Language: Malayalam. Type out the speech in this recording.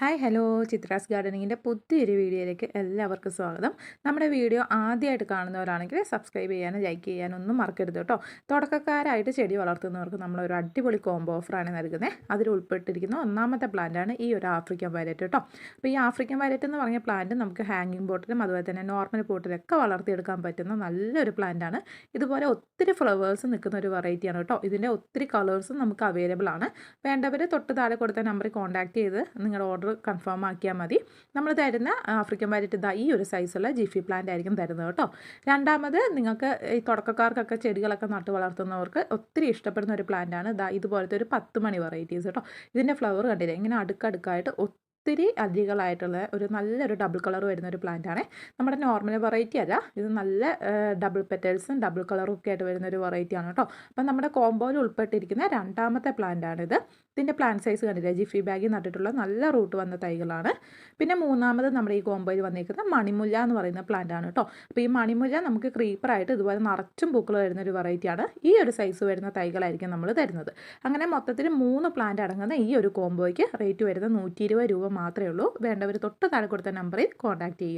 Hi hello. ചിത്രാസ് ഗാർഡനിങ്ങിന്റെ പുതിയൊരു വീഡിയോയിലേക്ക് എല്ലാവർക്കും സ്വാഗതം. നമ്മുടെ വീഡിയോ ആദ്യമായിട്ട് കാണുന്നവരാണെങ്കിൽ സബ്സ്ക്രൈബ് ചെയ്യാനും ലൈക്ക് ചെയ്യാനും ഒന്നും മറക്കരുത് കേട്ടോ. തുടക്കക്കാരായിട്ട് ചെടി വളർത്തുന്നവർക്ക് നമ്മളൊരു അടിപൊളി കോംബോ ഓഫറാണ് നൽകുന്നത് അതിൽ ഉൾപ്പെട്ടിരിക്കുന്ന ഒന്നാമത്തെ പ്ലാന്റാണ് ഈ ഒരു ആഫ്രിക്കൻ വയലറ്റ് കേട്ടോ. അപ്പോൾ ഈ ആഫ്രിക്കൻ വയലറ്റ് എന്ന് പറഞ്ഞ പ്ലാന്റ് നമുക്ക് ഹാങ്ങിങ് ബോട്ടിലും അതുപോലെ തന്നെ നോർമൽ പോട്ടിലൊക്കെ വളർത്തിയെടുക്കാൻ പറ്റുന്ന നല്ലൊരു പ്ലാന്റാണ്. ഇതുപോലെ ഒത്തിരി ഫ്ലവേഴ്സ് നിൽക്കുന്ന ഒരു വെറൈറ്റിയാണ് കേട്ടോ. ഇതിന്റെ ഒത്തിരി കളേഴ്സും നമുക്ക് അവൈലബിൾ ആണ് വേണ്ടവർ തൊട്ട് താഴെ കൊടുത്ത നമ്പറിൽ കോൺടാക്ട് ചെയ്ത് നിങ്ങളുടെ ഓർഡർ കൺഫേം ആക്കിയാൽ മതി. നമ്മൾ തരുന്ന ആഫ്രിക്കൻ വയലറ്റ് ഇതാ ഈ ഒരു സൈസുള്ള ജിഫി പ്ലാന്റ് ആയിരിക്കും തരുന്നത് കേട്ടോ. രണ്ടാമത് നിങ്ങൾക്ക് ഈ തുടക്കക്കാർക്കൊക്കെ ചെടികളൊക്കെ നട്ട് വളർത്തുന്നവർക്ക് ഒത്തിരി ഇഷ്ടപ്പെടുന്ന ഒരു പ്ലാന്റാണ് ഇതാ ഇതുപോലത്തെ ഒരു പത്ത് മണി വെറൈറ്റീസ് കേട്ടോ. ഇതിന്റെ ഫ്ലവർ കണ്ടില്ല? ഇങ്ങനെ അടുക്കടുക്കായിട്ട് ഒത്തിരി അരികളായിട്ടുള്ള ഒരു നല്ലൊരു ഡബിൾ കളർ വരുന്ന ഒരു പ്ലാന്റ് ആണ്. നമ്മുടെ നോർമൽ വെറൈറ്റി അല്ല. ഇത് നല്ല ഡബിൾ പെറ്റൽസും ഡബിൾ കളറും ഒക്കെ ആയിട്ട് വരുന്ന ഒരു വെറൈറ്റി ആണ് കേട്ടോ അപ്പം നമ്മുടെ കോമ്പോയിൽ ഉൾപ്പെട്ടിരിക്കുന്ന രണ്ടാമത്തെ പ്ലാന്റ് ആണിത് ഇതിന്റെ പ്ലാന്റ് സൈസ് കണ്ടില്ലേ? ജിഫി ബാഗിൽ നട്ടിട്ടുള്ള നല്ല റൂട്ട് വന്ന തൈകളാണ്. പിന്നെ മൂന്നാമത് നമ്മുടെ ഈ കോമ്പോയിൽ വന്നിരിക്കുന്ന മണിമുല്ല എന്ന് പറയുന്ന പ്ലാന്റ് ആണ് കേട്ടോ അപ്പോൾ ഈ മണിമുല്ല നമുക്ക് ക്രീപ്പറായിട്ട് ഇതുപോലെ നിറച്ചും പൂക്കൾ വരുന്ന ഒരു വെറൈറ്റിയാണ് ഈ ഒരു സൈസ് വരുന്ന തൈകളായിരിക്കും നമ്മൾ തരുന്നത്. അങ്ങനെ മൊത്തത്തിൽ മൂന്ന് പ്ലാന്റ് അടങ്ങുന്ന ഈ ഒരു കോമ്പോയ്ക്ക് റേറ്റ് വരുന്നത് നൂറ്റി രൂപ മാത്രമേ ഉള്ളൂ. വേണ്ടവർ തൊട്ട് താഴെ കൊടുത്ത നമ്പറിൽ കോൺടാക്ട് ചെയ്യുക.